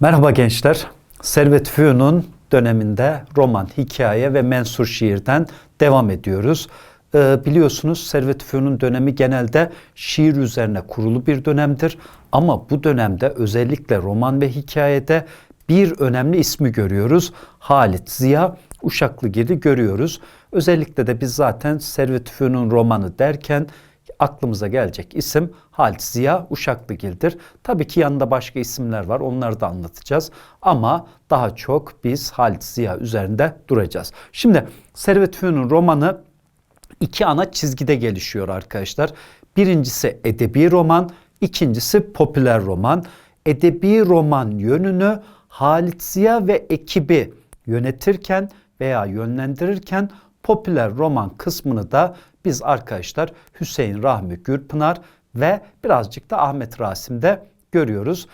Merhaba gençler. Servet Fünun döneminde roman, hikaye ve mensur şiirden devam ediyoruz. Ee, biliyorsunuz Servet Fünun dönemi genelde şiir üzerine kurulu bir dönemdir. Ama bu dönemde özellikle roman ve hikayede bir önemli ismi görüyoruz. Halit Ziya Uşaklıgil'i görüyoruz. Özellikle de biz zaten Servet Fünun romanı derken aklımıza gelecek isim Halit Ziya Uşaklıgil'dir. Tabii ki yanında başka isimler var. Onları da anlatacağız. Ama daha çok biz Halit Ziya üzerinde duracağız. Şimdi Servet Fünun romanı iki ana çizgide gelişiyor arkadaşlar. Birincisi edebi roman, ikincisi popüler roman. Edebi roman yönünü Halit Ziya ve ekibi yönetirken veya yönlendirirken popüler roman kısmını da biz arkadaşlar Hüseyin Rahmi Gürpınar ve birazcık da Ahmet Rasim'de görüyoruz.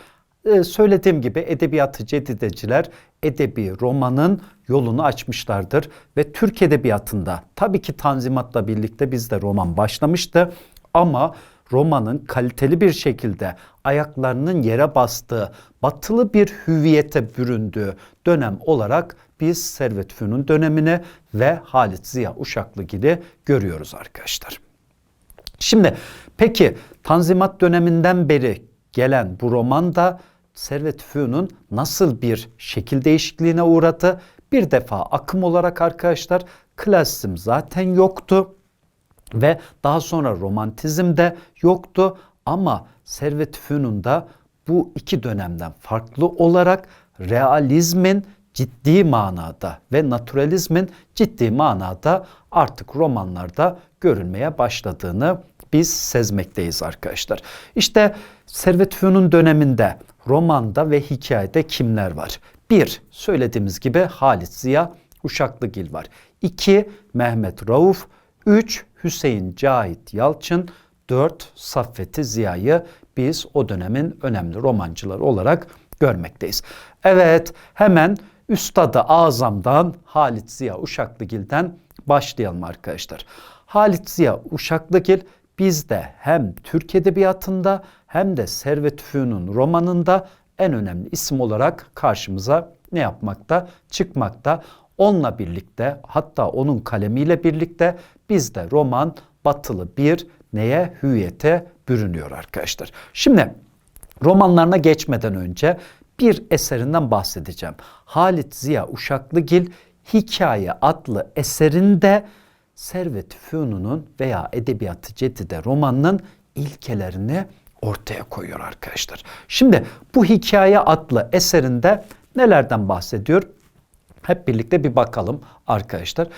Ee, söylediğim gibi edebiyatı cedideciler edebi romanın yolunu açmışlardır ve Türk edebiyatında tabii ki Tanzimat'la birlikte bizde roman başlamıştı ama romanın kaliteli bir şekilde ayaklarının yere bastığı, batılı bir hüviyete büründüğü dönem olarak biz Servet Fünun dönemini ve Halit Ziya Uşaklıgil'i görüyoruz arkadaşlar. Şimdi peki Tanzimat döneminden beri gelen bu romanda Servet Fünun nasıl bir şekil değişikliğine uğradı? Bir defa akım olarak arkadaşlar klasizm zaten yoktu ve daha sonra romantizm de yoktu ama Servet Fünun'da bu iki dönemden farklı olarak realizmin ciddi manada ve naturalizmin ciddi manada artık romanlarda görülmeye başladığını biz sezmekteyiz arkadaşlar. İşte Servet Fünun döneminde romanda ve hikayede kimler var? Bir, söylediğimiz gibi Halit Ziya Uşaklıgil var. İki, Mehmet Rauf. Üç, Hüseyin Cahit Yalçın. Dört, Saffeti Ziya'yı biz o dönemin önemli romancıları olarak görmekteyiz. Evet, hemen Üstadı Azam'dan Halit Ziya Uşaklıgil'den başlayalım arkadaşlar. Halit Ziya Uşaklıgil bizde hem Türk Edebiyatı'nda hem de Servet Fünun romanında en önemli isim olarak karşımıza ne yapmakta? Çıkmakta. Onunla birlikte hatta onun kalemiyle birlikte bizde roman batılı bir neye hüviyete bürünüyor arkadaşlar. Şimdi romanlarına geçmeden önce bir eserinden bahsedeceğim. Halit Ziya Uşaklıgil Hikaye adlı eserinde Servet Fünun'un veya Edebiyatı Cedide romanının ilkelerini ortaya koyuyor arkadaşlar. Şimdi bu Hikaye adlı eserinde nelerden bahsediyor? Hep birlikte bir bakalım arkadaşlar.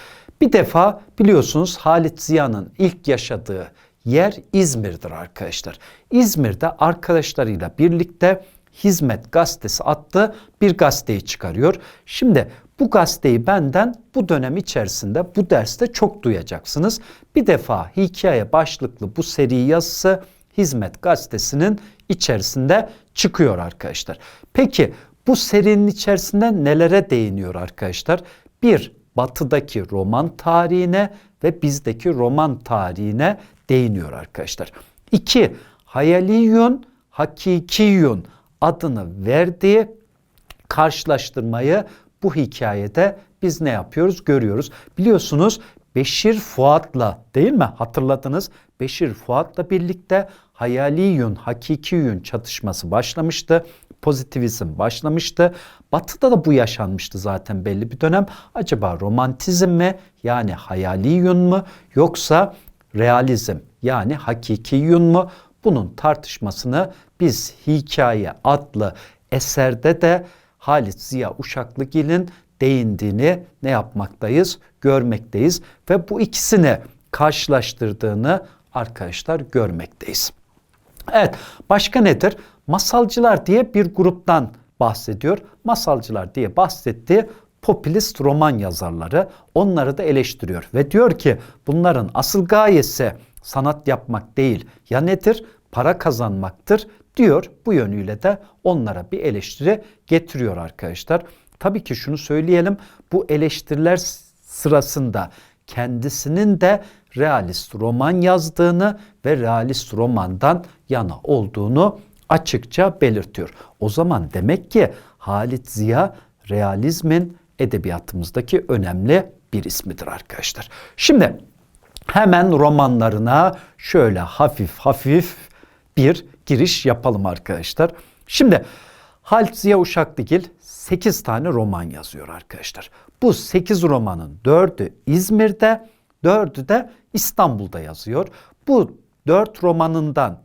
Bir defa biliyorsunuz Halit Ziya'nın ilk yaşadığı yer İzmir'dir arkadaşlar. İzmir'de arkadaşlarıyla birlikte Hizmet Gazetesi adlı bir gazeteyi çıkarıyor. Şimdi bu gazeteyi benden bu dönem içerisinde bu derste çok duyacaksınız. Bir defa hikaye başlıklı bu seri yazısı Hizmet Gazetesi'nin içerisinde çıkıyor arkadaşlar. Peki bu serinin içerisinde nelere değiniyor arkadaşlar? Bir, batıdaki roman tarihine ve bizdeki roman tarihine değiniyor arkadaşlar. İki, hayaliyun, hakikiyun adını verdiği karşılaştırmayı bu hikayede biz ne yapıyoruz? Görüyoruz. Biliyorsunuz Beşir Fuat'la değil mi? Hatırladınız. Beşir Fuat'la birlikte hayaliyun, hakikiyun çatışması başlamıştı. Pozitivizm başlamıştı. Batı'da da bu yaşanmıştı zaten belli bir dönem. Acaba romantizm mi yani hayaliyun mu yoksa realizm yani hakikiyun mu? Bunun tartışmasını biz Hikaye adlı eserde de Halit Ziya Uşaklıgil'in değindiğini ne yapmaktayız? Görmekteyiz ve bu ikisini karşılaştırdığını arkadaşlar görmekteyiz. Evet başka nedir? Masalcılar diye bir gruptan bahsediyor. Masalcılar diye bahsettiği popülist roman yazarları onları da eleştiriyor ve diyor ki bunların asıl gayesi sanat yapmak değil ya nedir? Para kazanmaktır diyor. Bu yönüyle de onlara bir eleştiri getiriyor arkadaşlar. Tabii ki şunu söyleyelim. Bu eleştiriler sırasında kendisinin de realist roman yazdığını ve realist romandan yana olduğunu açıkça belirtiyor. O zaman demek ki Halit Ziya realizmin edebiyatımızdaki önemli bir ismidir arkadaşlar. Şimdi hemen romanlarına şöyle hafif hafif bir giriş yapalım arkadaşlar. Şimdi Halit Ziya Uşaklıgil 8 tane roman yazıyor arkadaşlar. Bu 8 romanın 4'ü İzmir'de, 4'ü de İstanbul'da yazıyor. Bu 4 romanından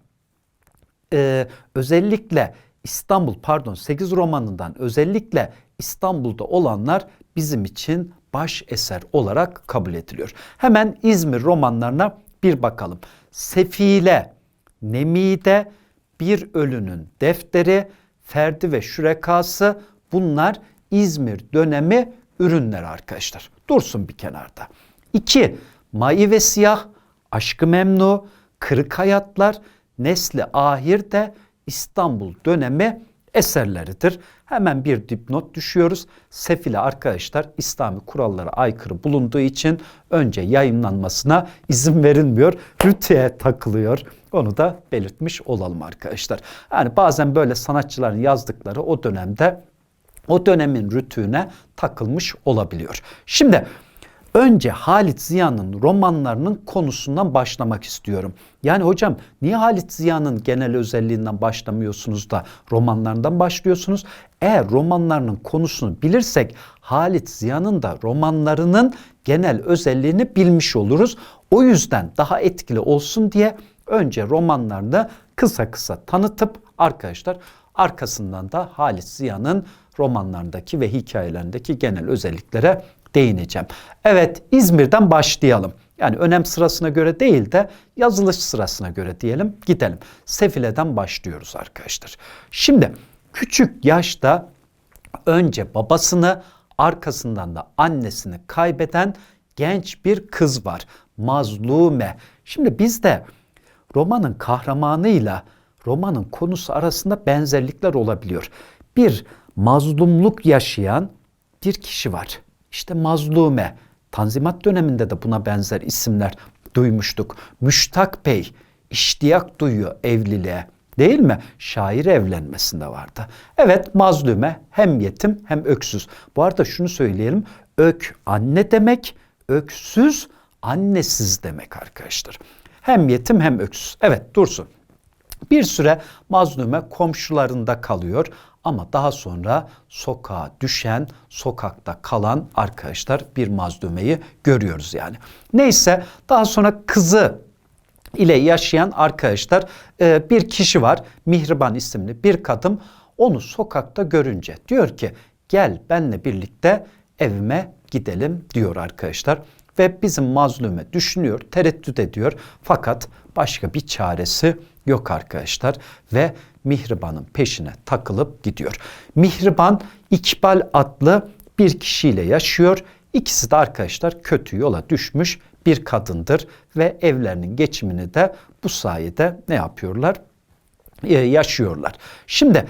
e, özellikle İstanbul pardon 8 romanından özellikle İstanbul'da olanlar bizim için baş eser olarak kabul ediliyor. Hemen İzmir romanlarına bir bakalım. Sefile, Nemide, Bir Ölünün Defteri, Ferdi ve Şürekası bunlar İzmir dönemi ürünler arkadaşlar. Dursun bir kenarda. 2. Mavi ve Siyah, Aşkı Memnu, Kırık Hayatlar, Nesli Ahir de İstanbul dönemi eserleridir. Hemen bir dipnot düşüyoruz. Sefile arkadaşlar İslami kurallara aykırı bulunduğu için önce yayınlanmasına izin verilmiyor. Rütüye takılıyor. Onu da belirtmiş olalım arkadaşlar. Yani bazen böyle sanatçıların yazdıkları o dönemde o dönemin rütüğüne takılmış olabiliyor. Şimdi önce Halit Ziya'nın romanlarının konusundan başlamak istiyorum. Yani hocam niye Halit Ziya'nın genel özelliğinden başlamıyorsunuz da romanlarından başlıyorsunuz? Eğer romanlarının konusunu bilirsek Halit Ziya'nın da romanlarının genel özelliğini bilmiş oluruz. O yüzden daha etkili olsun diye önce romanlarını kısa kısa tanıtıp arkadaşlar arkasından da Halit Ziya'nın romanlarındaki ve hikayelerindeki genel özelliklere değineceğim. Evet İzmir'den başlayalım. Yani önem sırasına göre değil de yazılış sırasına göre diyelim gidelim. Sefile'den başlıyoruz arkadaşlar. Şimdi küçük yaşta önce babasını arkasından da annesini kaybeden genç bir kız var. Mazlume. Şimdi bizde romanın kahramanıyla romanın konusu arasında benzerlikler olabiliyor. Bir mazlumluk yaşayan bir kişi var. İşte mazlume. Tanzimat döneminde de buna benzer isimler duymuştuk. Müştak Bey iştiyak duyuyor evliliğe. Değil mi? Şair evlenmesinde vardı. Evet mazlume hem yetim hem öksüz. Bu arada şunu söyleyelim. Ök anne demek, öksüz annesiz demek arkadaşlar. Hem yetim hem öksüz. Evet dursun. Bir süre mazlume komşularında kalıyor ama daha sonra sokağa düşen, sokakta kalan arkadaşlar bir mazlumeyi görüyoruz yani. Neyse daha sonra kızı ile yaşayan arkadaşlar e, bir kişi var. Mihriban isimli bir kadın onu sokakta görünce diyor ki gel benle birlikte evime gidelim diyor arkadaşlar. Ve bizim mazlume düşünüyor, tereddüt ediyor fakat başka bir çaresi yok arkadaşlar ve Mihriban'ın peşine takılıp gidiyor. Mihriban İkbal adlı bir kişiyle yaşıyor. İkisi de arkadaşlar kötü yola düşmüş bir kadındır ve evlerinin geçimini de bu sayede ne yapıyorlar? Ee, yaşıyorlar. Şimdi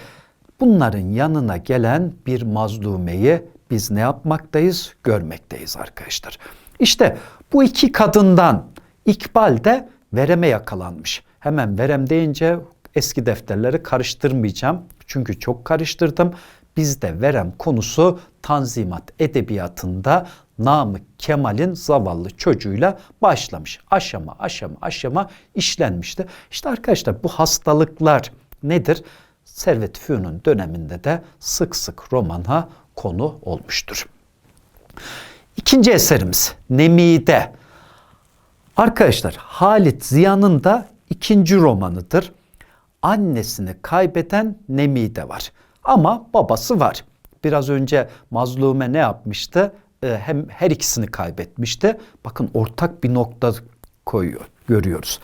bunların yanına gelen bir mazlumeyi biz ne yapmaktayız? Görmekteyiz arkadaşlar. İşte bu iki kadından İkbal de vereme yakalanmış. Hemen verem deyince eski defterleri karıştırmayacağım. Çünkü çok karıştırdım. Bizde verem konusu Tanzimat edebiyatında Namık Kemal'in zavallı çocuğuyla başlamış. Aşama aşama aşama işlenmişti. İşte arkadaşlar bu hastalıklar nedir? Servet Fünun döneminde de sık sık romana konu olmuştur. İkinci eserimiz Nemide. Arkadaşlar Halit Ziya'nın da ikinci romanıdır. Annesini kaybeden Nemide var. Ama babası var. Biraz önce Mazlume ne yapmıştı? Ee, hem her ikisini kaybetmişti. Bakın ortak bir nokta koyuyor, görüyoruz.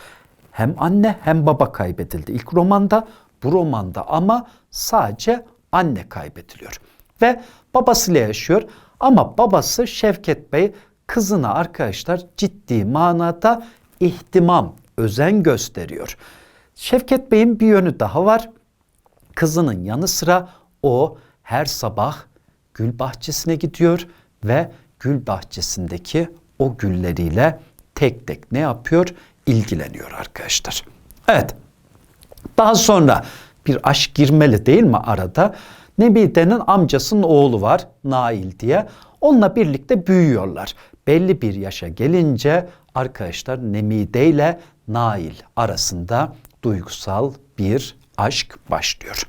Hem anne hem baba kaybedildi. İlk romanda, bu romanda ama sadece anne kaybediliyor. Ve babasıyla yaşıyor. Ama babası Şevket Bey kızına arkadaşlar ciddi manada ihtimam, özen gösteriyor. Şevket Bey'in bir yönü daha var. Kızının yanı sıra o her sabah gül bahçesine gidiyor ve gül bahçesindeki o gülleriyle tek tek ne yapıyor? İlgileniyor arkadaşlar. Evet. Daha sonra bir aşk girmeli değil mi arada? Nemide'nin amcasının oğlu var Nail diye. Onunla birlikte büyüyorlar. Belli bir yaşa gelince arkadaşlar Nemide ile Nail arasında duygusal bir aşk başlıyor.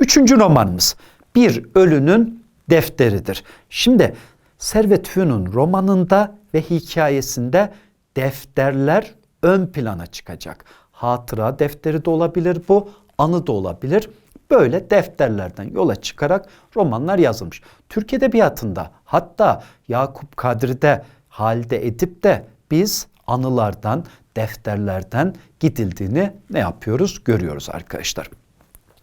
Üçüncü romanımız Bir Ölünün Defteridir. Şimdi Servet Fünun romanında ve hikayesinde defterler ön plana çıkacak. Hatıra defteri de olabilir bu, anı da olabilir. Böyle defterlerden yola çıkarak romanlar yazılmış. Türk Edebiyatı'nda hatta Yakup Kadri'de, Halide Edip'te biz anılardan, defterlerden gidildiğini ne yapıyoruz? Görüyoruz arkadaşlar.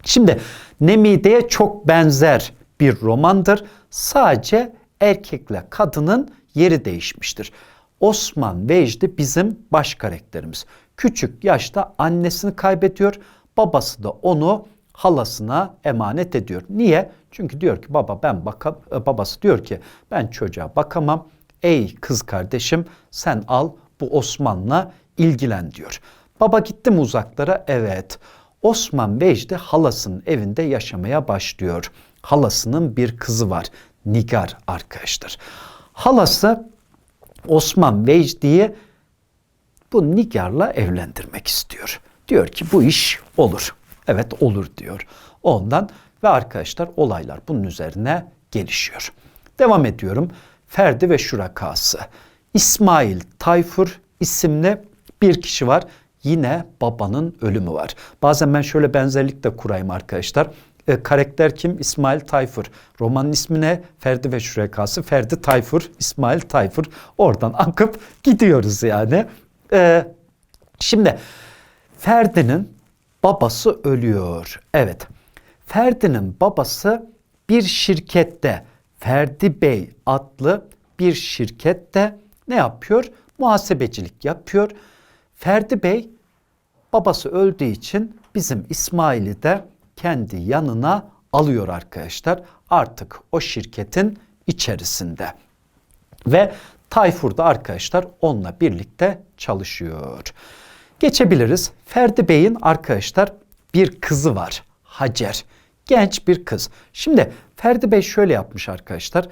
Şimdi Nemide'ye çok benzer bir romandır. Sadece erkekle kadının yeri değişmiştir. Osman Vecdi bizim baş karakterimiz. Küçük yaşta annesini kaybediyor. Babası da onu halasına emanet ediyor. Niye? Çünkü diyor ki baba ben bakam babası diyor ki ben çocuğa bakamam. Ey kız kardeşim sen al bu Osman'la ilgilen diyor. Baba gitti mi uzaklara? Evet. Osman Vecdi halasının evinde yaşamaya başlıyor. Halasının bir kızı var. Nigar arkadaşlar. Halası Osman Vecdi'yi bu Nigar'la evlendirmek istiyor. Diyor ki bu iş olur. Evet olur diyor. Ondan ve arkadaşlar olaylar bunun üzerine gelişiyor. Devam ediyorum. Ferdi ve şurakası. İsmail Tayfur isimli bir kişi var. Yine babanın ölümü var. Bazen ben şöyle benzerlik de kurayım arkadaşlar. E, karakter kim? İsmail Tayfur. Romanın ismi ne? Ferdi ve Şurekası. Ferdi Tayfur, İsmail Tayfur. Oradan akıp gidiyoruz yani. E, şimdi Ferdi'nin babası ölüyor. Evet. Ferdi'nin babası bir şirkette Ferdi Bey adlı bir şirkette ne yapıyor? Muhasebecilik yapıyor. Ferdi Bey babası öldüğü için bizim İsmail'i de kendi yanına alıyor arkadaşlar. Artık o şirketin içerisinde. Ve Tayfur da arkadaşlar onunla birlikte çalışıyor. Geçebiliriz. Ferdi Bey'in arkadaşlar bir kızı var. Hacer. Genç bir kız. Şimdi Ferdi Bey şöyle yapmış arkadaşlar.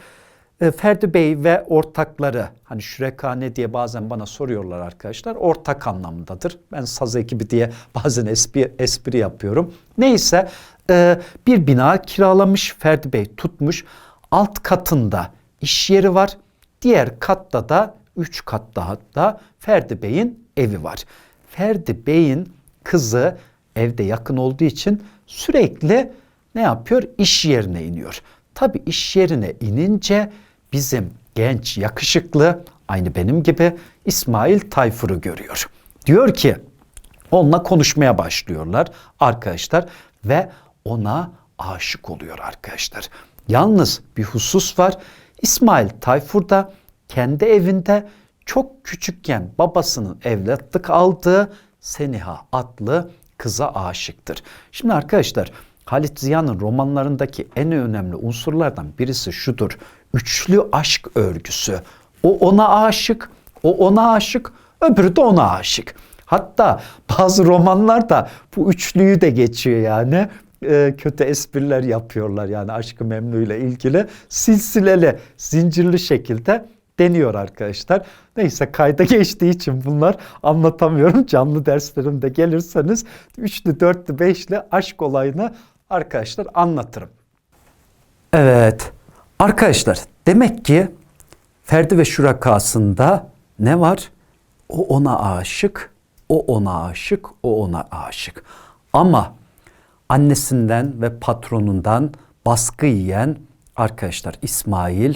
E, Ferdi Bey ve ortakları hani şürekane diye bazen bana soruyorlar arkadaşlar. Ortak anlamdadır. Ben saz ekibi diye bazen espri, espri yapıyorum. Neyse e, bir bina kiralamış Ferdi Bey tutmuş. Alt katında iş yeri var. Diğer katta da üç kat daha da Ferdi Bey'in evi var. Ferdi Bey'in kızı evde yakın olduğu için sürekli ne yapıyor? İş yerine iniyor. Tabi iş yerine inince bizim genç, yakışıklı, aynı benim gibi İsmail Tayfur'u görüyor. Diyor ki onunla konuşmaya başlıyorlar arkadaşlar ve ona aşık oluyor arkadaşlar. Yalnız bir husus var. İsmail Tayfur da kendi evinde çok küçükken babasının evlatlık aldığı Seniha adlı kıza aşıktır. Şimdi arkadaşlar Halit Ziya'nın romanlarındaki en önemli unsurlardan birisi şudur. Üçlü aşk örgüsü. O ona aşık, o ona aşık, öbürü de ona aşık. Hatta bazı romanlarda bu üçlüyü de geçiyor yani. Ee, kötü espriler yapıyorlar yani aşkı memnu ilgili. Silsileli, zincirli şekilde deniyor arkadaşlar. Neyse kayda geçtiği için bunlar anlatamıyorum. Canlı derslerimde gelirseniz üçlü, dörtlü, beşli aşk olayını arkadaşlar anlatırım. Evet arkadaşlar demek ki Ferdi ve Şurakası'nda ne var? O ona aşık, o ona aşık, o ona aşık. Ama annesinden ve patronundan baskı yiyen arkadaşlar İsmail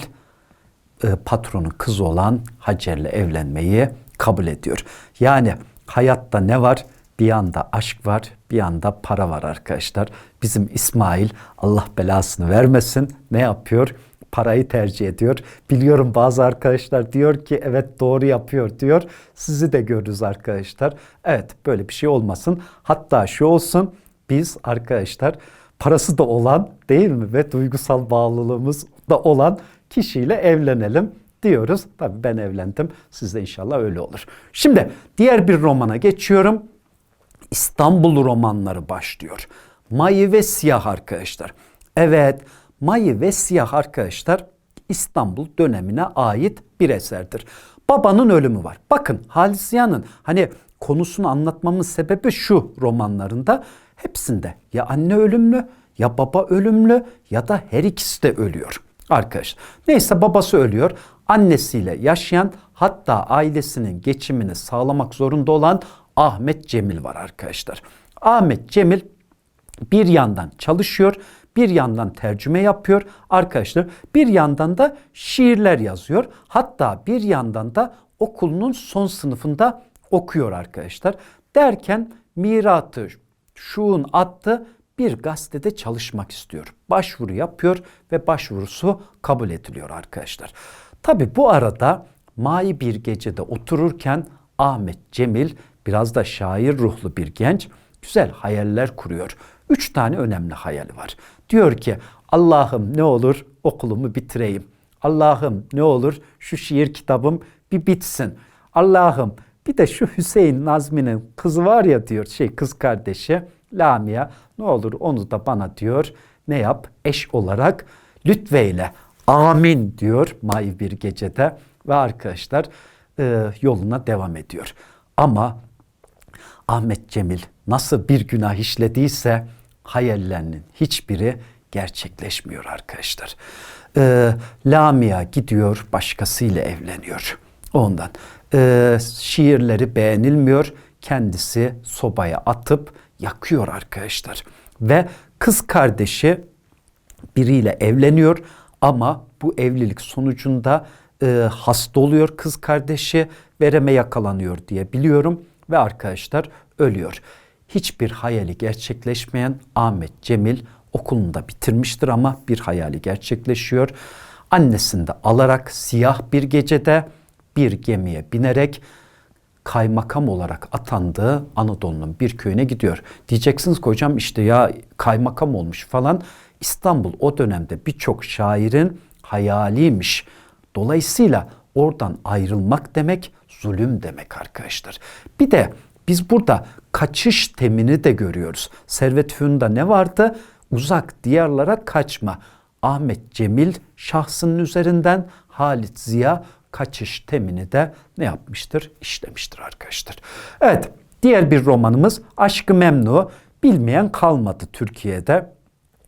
e, patronun kızı olan Hacer'le evlenmeyi kabul ediyor. Yani hayatta ne var? Bir yanda aşk var, bir yanda para var arkadaşlar. Bizim İsmail Allah belasını vermesin ne yapıyor? Parayı tercih ediyor. Biliyorum bazı arkadaşlar diyor ki evet doğru yapıyor diyor. Sizi de görürüz arkadaşlar. Evet böyle bir şey olmasın. Hatta şu olsun biz arkadaşlar parası da olan değil mi ve duygusal bağlılığımız da olan kişiyle evlenelim diyoruz. Tabii ben evlendim. Siz de inşallah öyle olur. Şimdi diğer bir romana geçiyorum. İstanbul romanları başlıyor. Mayı ve Siyah arkadaşlar. Evet, Mayı ve Siyah arkadaşlar İstanbul dönemine ait bir eserdir. Babanın ölümü var. Bakın Halis Ziya'nın hani konusunu anlatmamın sebebi şu romanlarında hepsinde ya anne ölümlü ya baba ölümlü ya da her ikisi de ölüyor arkadaşlar. Neyse babası ölüyor. Annesiyle yaşayan hatta ailesinin geçimini sağlamak zorunda olan Ahmet Cemil var arkadaşlar. Ahmet Cemil bir yandan çalışıyor, bir yandan tercüme yapıyor arkadaşlar. Bir yandan da şiirler yazıyor. Hatta bir yandan da okulunun son sınıfında okuyor arkadaşlar. Derken Miratı Şuun attı bir gazetede çalışmak istiyor. Başvuru yapıyor ve başvurusu kabul ediliyor arkadaşlar. Tabi bu arada Mai bir gecede otururken Ahmet Cemil biraz da şair ruhlu bir genç güzel hayaller kuruyor. Üç tane önemli hayali var. Diyor ki Allah'ım ne olur okulumu bitireyim. Allah'ım ne olur şu şiir kitabım bir bitsin. Allah'ım bir de şu Hüseyin Nazmi'nin kızı var ya diyor şey kız kardeşi Lamia ne olur onu da bana diyor ne yap eş olarak lütfeyle amin diyor May bir gecede ve arkadaşlar e, yoluna devam ediyor. Ama Ahmet Cemil nasıl bir günah işlediyse hayallerinin hiçbiri gerçekleşmiyor arkadaşlar. Ee, Lamia gidiyor başkasıyla evleniyor. Ondan e, şiirleri beğenilmiyor. Kendisi sobaya atıp yakıyor arkadaşlar. Ve kız kardeşi biriyle evleniyor ama bu evlilik sonucunda e, hasta oluyor kız kardeşi vereme yakalanıyor diye biliyorum ve arkadaşlar ölüyor. Hiçbir hayali gerçekleşmeyen Ahmet Cemil okulunu da bitirmiştir ama bir hayali gerçekleşiyor. Annesini de alarak siyah bir gecede bir gemiye binerek kaymakam olarak atandığı Anadolu'nun bir köyüne gidiyor. Diyeceksiniz ki hocam işte ya kaymakam olmuş falan. İstanbul o dönemde birçok şairin hayaliymiş. Dolayısıyla oradan ayrılmak demek zulüm demek arkadaşlar. Bir de biz burada kaçış temini de görüyoruz. Servet Fünun'da ne vardı? Uzak diyarlara kaçma. Ahmet Cemil şahsının üzerinden Halit Ziya kaçış temini de ne yapmıştır? İşlemiştir arkadaşlar. Evet diğer bir romanımız Aşkı Memnu. Bilmeyen kalmadı Türkiye'de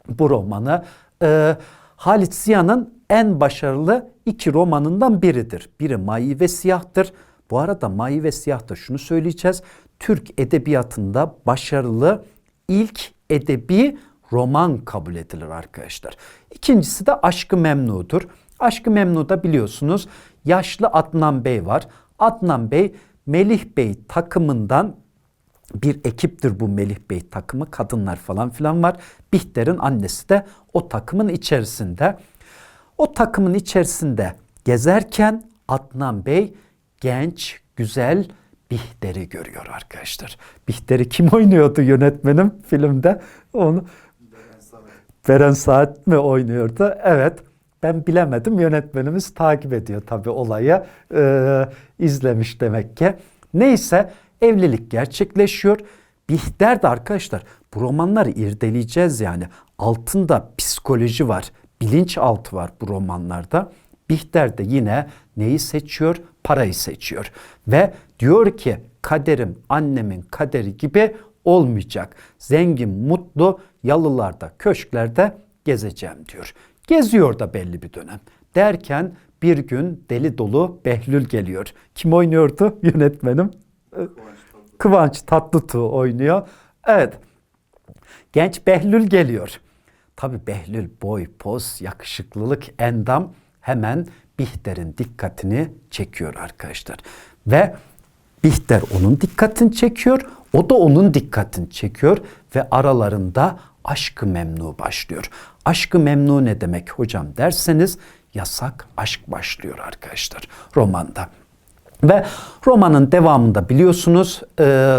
bu romanı. Ee, Halit Ziya'nın en başarılı iki romanından biridir. Biri Mayi ve Siyah'tır. Bu arada Mayi ve Siyah'ta şunu söyleyeceğiz. Türk edebiyatında başarılı ilk edebi roman kabul edilir arkadaşlar. İkincisi de Aşkı Memnu'dur. Aşkı Memnu'da biliyorsunuz yaşlı Adnan Bey var. Adnan Bey Melih Bey takımından bir ekiptir bu Melih Bey takımı. Kadınlar falan filan var. Bihter'in annesi de o takımın içerisinde. O takımın içerisinde gezerken Adnan Bey genç, güzel Bihter'i görüyor arkadaşlar. Bihter'i kim oynuyordu yönetmenim filmde? Onu Beren Saat mi oynuyordu? Evet. Ben bilemedim. Yönetmenimiz takip ediyor tabii olayı. Ee, izlemiş demek ki. Neyse evlilik gerçekleşiyor. Bihter de arkadaşlar bu romanları irdeleyeceğiz yani. Altında psikoloji var. Bilinçaltı var bu romanlarda. Bihter de yine neyi seçiyor? Parayı seçiyor. Ve diyor ki kaderim annemin kaderi gibi olmayacak. Zengin, mutlu yalılarda, köşklerde gezeceğim diyor. Geziyor da belli bir dönem. Derken bir gün deli dolu Behlül geliyor. Kim oynuyordu yönetmenim? Kıvanç Tatlıtuğ oynuyor. Evet. Genç Behlül geliyor. Tabi Behlül boy, poz, yakışıklılık, endam hemen Bihter'in dikkatini çekiyor arkadaşlar. Ve Bihter onun dikkatini çekiyor, o da onun dikkatini çekiyor ve aralarında aşkı memnu başlıyor. Aşkı memnu ne demek hocam derseniz yasak aşk başlıyor arkadaşlar romanda. Ve romanın devamında biliyorsunuz e,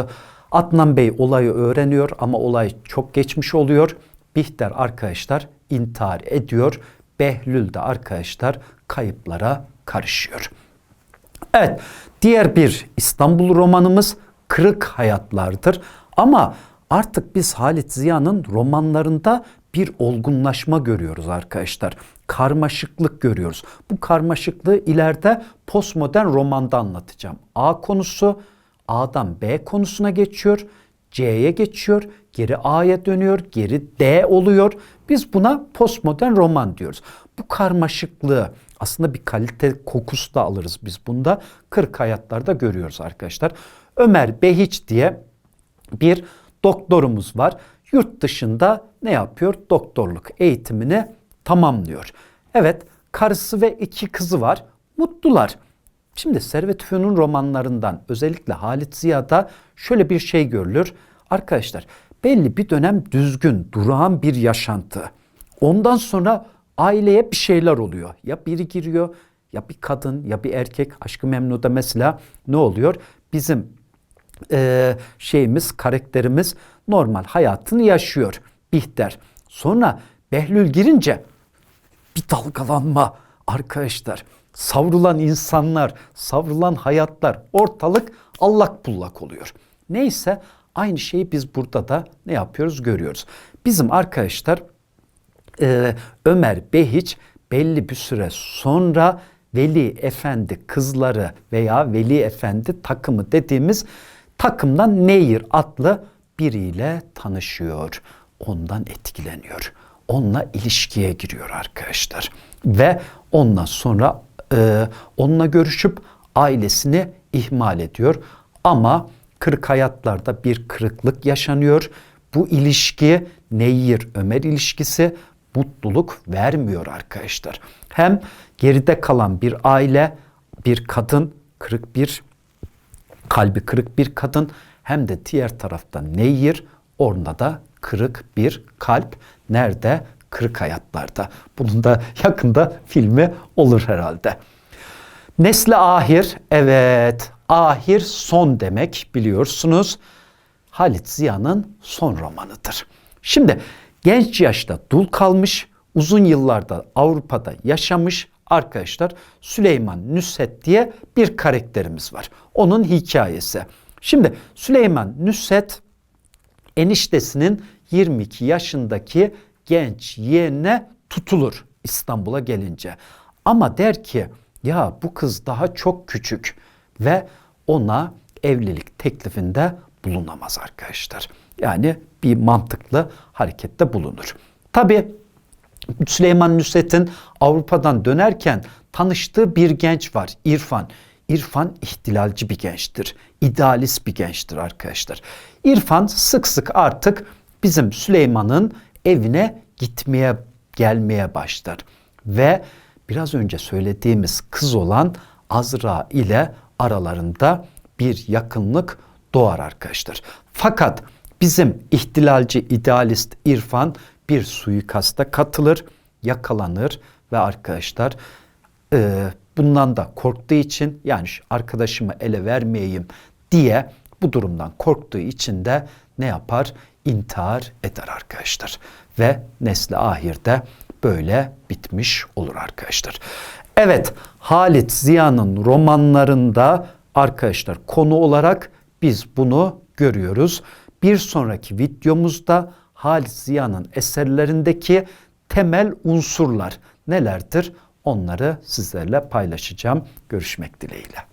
Adnan Bey olayı öğreniyor ama olay çok geçmiş oluyor. Bihter arkadaşlar intihar ediyor. Behlül de arkadaşlar kayıplara karışıyor. Evet diğer bir İstanbul romanımız Kırık Hayatlardır. Ama Artık biz Halit Ziya'nın romanlarında bir olgunlaşma görüyoruz arkadaşlar. Karmaşıklık görüyoruz. Bu karmaşıklığı ileride postmodern romanda anlatacağım. A konusu A'dan B konusuna geçiyor. C'ye geçiyor, geri A'ya dönüyor, geri D oluyor. Biz buna postmodern roman diyoruz. Bu karmaşıklığı aslında bir kalite kokusu da alırız biz bunda. 40 hayatlarda görüyoruz arkadaşlar. Ömer Behiç diye bir doktorumuz var. Yurt dışında ne yapıyor? Doktorluk eğitimini tamamlıyor. Evet, karısı ve iki kızı var. Mutlular. Şimdi Servet Fünun romanlarından özellikle Halit Ziya'da şöyle bir şey görülür. Arkadaşlar belli bir dönem düzgün, durağan bir yaşantı. Ondan sonra aileye bir şeyler oluyor. Ya biri giriyor ya bir kadın ya bir erkek. Aşkı Memnu'da mesela ne oluyor? Bizim e, şeyimiz, karakterimiz normal hayatını yaşıyor. Bihter. Sonra Behlül girince bir dalgalanma arkadaşlar. Savrulan insanlar, savrulan hayatlar, ortalık allak bullak oluyor. Neyse aynı şeyi biz burada da ne yapıyoruz görüyoruz. Bizim arkadaşlar e, Ömer Behiç belli bir süre sonra Veli Efendi kızları veya Veli Efendi takımı dediğimiz takımdan Neyir adlı biriyle tanışıyor. Ondan etkileniyor. Onunla ilişkiye giriyor arkadaşlar. Ve ondan sonra e, onunla görüşüp ailesini ihmal ediyor. Ama kırık hayatlarda bir kırıklık yaşanıyor. Bu ilişki Neyir Ömer ilişkisi mutluluk vermiyor arkadaşlar. Hem geride kalan bir aile, bir kadın, kırık bir kalbi kırık bir kadın hem de diğer tarafta Neyir orada da kırık bir kalp. Nerede? Kırık hayatlarda. Bunun da yakında filmi olur herhalde. Nesli ahir, evet ahir son demek biliyorsunuz. Halit Ziya'nın son romanıdır. Şimdi genç yaşta dul kalmış, uzun yıllarda Avrupa'da yaşamış arkadaşlar Süleyman Nüshet diye bir karakterimiz var. Onun hikayesi. Şimdi Süleyman Nüshet eniştesinin 22 yaşındaki genç yeğenine tutulur İstanbul'a gelince. Ama der ki ya bu kız daha çok küçük ve ona evlilik teklifinde bulunamaz arkadaşlar. Yani bir mantıklı harekette bulunur. Tabi Süleyman Nusret'in Avrupa'dan dönerken tanıştığı bir genç var İrfan. İrfan ihtilalci bir gençtir. idealist bir gençtir arkadaşlar. İrfan sık sık artık bizim Süleyman'ın evine gitmeye gelmeye başlar. Ve biraz önce söylediğimiz kız olan Azra ile aralarında bir yakınlık doğar arkadaşlar. Fakat bizim ihtilalci idealist İrfan bir suikasta katılır, yakalanır ve arkadaşlar bundan da korktuğu için yani arkadaşımı ele vermeyeyim diye bu durumdan korktuğu için de ne yapar? İntihar eder arkadaşlar. Ve nesli ahirde böyle bitmiş olur arkadaşlar. Evet Halit Ziya'nın romanlarında arkadaşlar konu olarak biz bunu görüyoruz. Bir sonraki videomuzda Halit Ziya'nın eserlerindeki temel unsurlar nelerdir? Onları sizlerle paylaşacağım. Görüşmek dileğiyle.